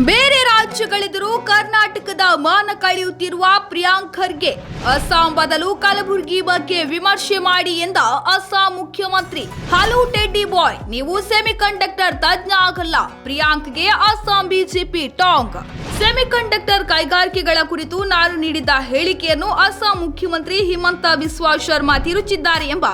ಬೇರೆ ರಾಜ್ಯಗಳೆದುರು ಕರ್ನಾಟಕದ ಮಾನ ಕಳೆಯುತ್ತಿರುವ ಪ್ರಿಯಾಂಕ್ ಖರ್ಗೆ, ಅಸ್ಸಾಂ ಬದಲು ಕಲಬುರಗಿ ಬಗ್ಗೆ ವಿಮರ್ಶೆ ಮಾಡಿ ಎಂದ ಅಸ್ಸಾಂ ಮುಖ್ಯಮಂತ್ರಿ. ಹಲೋ, ಟೆಡ್ಡಿ ಬಾಯ್, ನೀವು ಸೆಮಿಕಂಡಕ್ಟರ್ ತಜ್ಞ ಆಗಲ್ಲ. ಪ್ರಿಯಾಂಕ್ಗೆ ಅಸ್ಸಾಂ ಬಿಜೆಪಿ ಟಾಂಗ್. ಸೆಮಿಕಂಡಕ್ಟರ್ ಕೈಗಾರಿಕೆಗಳ ಕುರಿತು ನಾನು ನೀಡಿದ್ದ ಹೇಳಿಕೆಯನ್ನು ಅಸ್ಸಾಂ ಮುಖ್ಯಮಂತ್ರಿ ಹಿಮಂತ ಬಿಸ್ವಾ ಶರ್ಮಾ ತಿರುಚಿದ್ದಾರೆ ಎಂಬ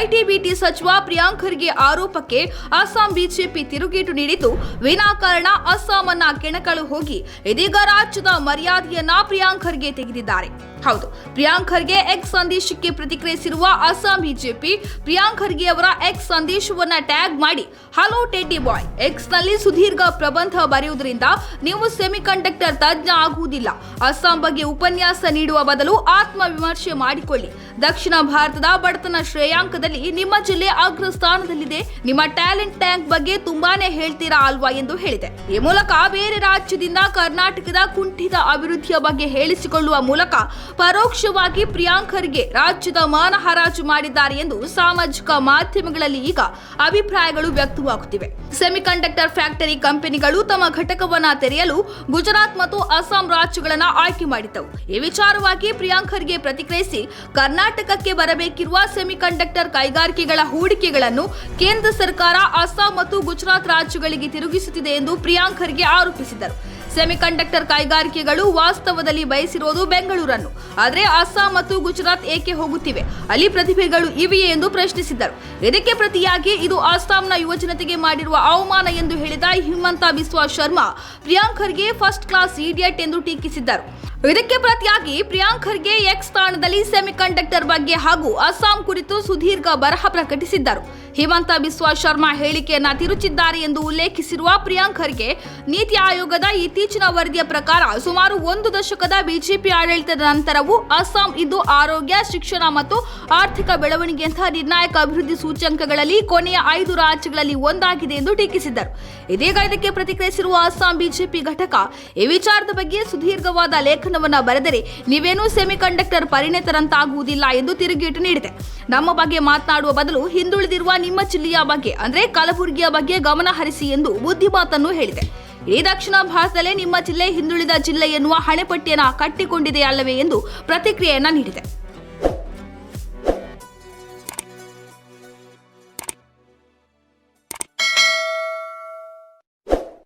ಐಟಿಬಿಟಿ ಸಚಿವ ಪ್ರಿಯಾಂಕ್ ಖರ್ಗೆ ಆರೋಪಕ್ಕೆ ಅಸ್ಸಾಂ ಬಿಜೆಪಿ ತಿರುಗೇಟು ನೀಡಿದ್ದು, ವಿನಾಕಾರಣ ಅಸ್ಸಾಂ ಅನ್ನ ಕೆಣಕಲು ಹೋಗಿ ಇದೀಗ ರಾಜ್ಯದ ಮರ್ಯಾದೆಯನ್ನ ಪ್ರಿಯಾಂಕ್ ಖರ್ಗೆ ತೆಗೆದಿದ್ದಾರೆ. ಹೌದು, ಪ್ರಿಯಾಂಕ್ ಖರ್ಗೆ ಎಕ್ಸ್ ಸಂದೇಶಕ್ಕೆ ಪ್ರತಿಕ್ರಿಯಿಸಿರುವ ಅಸ್ಸಾಂ ಬಿಜೆಪಿ ಪ್ರಿಯಾಂಕ್ ಖರ್ಗೆ ಅವರ ಎಕ್ಸ್ ಸಂದೇಶವನ್ನ ಟ್ಯಾಗ್ ಮಾಡಿ, ಹಲೋ ಟೆಡ್ಡಿ ಬಾಯ್ ಎಕ್ಸ್ನಲ್ಲಿ ಸುದೀರ್ಘ ಪ್ರಬಂಧ ಬರೆಯುವುದರಿಂದ ನೀವು ಸೆಮಿಕಂಡಕ್ಟರ್ ತಜ್ಞ ಆಗುವುದಿಲ್ಲ. ಅಸ್ಸಾಂ ಬಗ್ಗೆ ಉಪನ್ಯಾಸ ನೀಡುವ ಬದಲು ಆತ್ಮ ವಿಮರ್ಶೆ ಮಾಡಿಕೊಳ್ಳಿ. ದಕ್ಷಿಣ ಭಾರತದ ಬಡತನ ಶ್ರೇಯಾಂಕದಲ್ಲಿ ನಿಮ್ಮ ಜಿಲ್ಲೆ ಅಗ್ರ ಸ್ಥಾನದಲ್ಲಿದೆ ನಿಮ್ಮ ಟ್ಯಾಲೆಂಟ್ ಟ್ಯಾಂಕ್ ಬಗ್ಗೆ ತುಂಬಾನೇ ಹೇಳ್ತೀರಾ ಅಲ್ವಾ? ಎಂದು ಹೇಳಿದೆ. ಈ ಮೂಲಕ ಬೇರೆ ರಾಜ್ಯದಿಂದ ಕರ್ನಾಟಕದ ಕುಂಠಿತ ಅಭಿವೃದ್ಧಿಯ ಬಗ್ಗೆ ಹೇಳಿಸಿಕೊಳ್ಳುವ ಮೂಲಕ ಪರೋಕ್ಷವಾಗಿ ಪ್ರಿಯಾಂಕರ್ಗೆ ರಾಜ್ಯದ ಮಾನ ಹರಾಜು ಮಾಡಿದ್ದಾರೆ ಎಂದು ಸಾಮಾಜಿಕ ಮಾಧ್ಯಮಗಳಲ್ಲಿ ಈಗ ಅಭಿಪ್ರಾಯಗಳು ವ್ಯಕ್ತವಾಗುತ್ತಿವೆ. ಸೆಮಿಕಂಡಕ್ಟರ್ ಫ್ಯಾಕ್ಟರಿ ಕಂಪನಿಗಳು ತಮ್ಮ ಘಟಕವನ್ನ ತೆರೆಯಲು ಗುಜರಾತ್ ಮತ್ತು ಅಸ್ಸಾಂ ರಾಜ್ಯಗಳನ್ನು ಆಯ್ಕೆ ಮಾಡಿದ್ದವು. ಈ ವಿಚಾರವಾಗಿ ಪ್ರಿಯಾಂಕರ್ಗೆ ಪ್ರತಿಕ್ರಿಯಿಸಿ ಕರ್ನಾಟಕಕ್ಕೆ ಬರಬೇಕಿರುವ ಸೆಮಿಕಂಡಕ್ಟರ್ ಕೈಗಾರಿಕೆಗಳ ಹೂಡಿಕೆಗಳನ್ನು ಕೇಂದ್ರ ಸರ್ಕಾರ ಅಸ್ಸಾಂ ಮತ್ತು ಗುಜರಾತ್ ರಾಜ್ಯಗಳಿಗೆ ತಿರುಗಿಸುತ್ತಿದೆ ಎಂದು ಪ್ರಿಯಾಂಕರ್ಗೆ ಆರೋಪಿಸಿದರು ಸೆಮಿಕಂಡಕ್ಟರ್ ಕೈಗಾರಿಕೆಗಳು ವಾಸ್ತವದಲ್ಲಿ ಬಯಸಿರೋದು ಬೆಂಗಳೂರನ್ನು. ಆದರೆ ಅಸ್ಸಾಂ ಮತ್ತು ಗುಜರಾತ್ ಏಕೆ ಹೋಗುತ್ತಿವೆ? ಅಲ್ಲಿ ಪ್ರತಿಭೆಗಳು ಇವೆಯೇ ಎಂದು ಪ್ರಶ್ನಿಸಿದ್ದರು. ಇದಕ್ಕೆ ಪ್ರತಿಯಾಗಿ ಇದು ಅಸ್ಸಾಂನ ಯುವಜನತೆಗೆ ಮಾಡಿರುವ ಅವಮಾನ ಎಂದು ಹೇಳಿದ Himanta Biswa Sarma, Priyank Kharge first class idiot ಎಂದು ಟೀಕಿಸಿದ್ದರು. ಇದಕ್ಕೆ ಪ್ರತಿಯಾಗಿ ಪ್ರಿಯಾಂಕ್ ಖರ್ಗೆ ಎಕ್ಸ್ ಸ್ಥಾನದಲ್ಲಿ ಸೆಮಿಕಂಡಕ್ಟರ್ ಬಗ್ಗೆ ಹಾಗೂ ಅಸ್ಸಾಂ ಕುರಿತು ಸುದೀರ್ಘ ಬರಹ ಪ್ರಕಟಿಸಿದ್ದರು. ಹಿಮಂತ ಬಿಸ್ವಾ ಶರ್ಮಾ ಹೇಳಿಕೆಯನ್ನ ತಿರುಚಿದ್ದಾರೆ ಎಂದು ಉಲ್ಲೇಖಿಸಿರುವ ಪ್ರಿಯಾಂಕ್ ಖರ್ಗೆ, ನೀತಿ ಆಯೋಗದ ಇತ್ತೀಚಿನ ವರದಿಯ ಪ್ರಕಾರ ಸುಮಾರು ಒಂದು ದಶಕದ ಬಿಜೆಪಿ ಆಡಳಿತದ ನಂತರವೂ ಅಸ್ಸಾಂ ಇದು ಆರೋಗ್ಯ, ಶಿಕ್ಷಣ ಮತ್ತು ಆರ್ಥಿಕ ಬೆಳವಣಿಗೆಯಂತಹ ನಿರ್ಣಾಯಕ ಅಭಿವೃದ್ಧಿ ಸೂಚ್ಯಂಕಗಳಲ್ಲಿ ಕೊನೆಯ ಐದು ರಾಜ್ಯಗಳಲ್ಲಿ ಒಂದಾಗಿದೆ ಎಂದು ಟೀಕಿಸಿದ್ದರು. ಇದೀಗ ಇದಕ್ಕೆ ಪ್ರತಿಕ್ರಿಯಿಸಿರುವ ಅಸ್ಸಾಂ ಬಿಜೆಪಿ ಘಟಕ, ಈ ವಿಚಾರದ ಬಗ್ಗೆ ಸುದೀರ್ಘವಾದ ಲೇಖನವನ್ನು ಬರೆದರೆ ನೀವೇನೂ ಸೆಮಿಕಂಡಕ್ಟರ್ ಪರಿಣಿತರಂತಾಗುವುದಿಲ್ಲ ಎಂದು ತಿರುಗೇಟು ನೀಡಿದೆ. ನಮ್ಮ ಬಗ್ಗೆ ಮಾತನಾಡುವ ಬದಲು ಹಿಂದುಳಿದಿರುವ ನಿಮ್ಮ ಜಿಲ್ಲೆಯ ಬಗ್ಗೆ, ಅಂದ್ರೆ ಕಲಬುರಗಿಯ ಬಗ್ಗೆ ಗಮನ ಹರಿಸಿ ಎಂದು ಬುದ್ಧಿಮಾತನ್ನು ಹೇಳಿದೆ. ಇಡೀ ದಕ್ಷಿಣ ಭಾರತದಲ್ಲೇ ನಿಮ್ಮ ಜಿಲ್ಲೆ ಹಿಂದುಳಿದ ಜಿಲ್ಲೆ ಎನ್ನುವ ಹಣೆಪಟ್ಟಿಯನ್ನು ಕಟ್ಟಿಕೊಂಡಿದೆ ಅಲ್ಲವೇ ಎಂದು ಪ್ರತಿಕ್ರಿಯೆಯನ್ನ ನೀಡಿದೆ.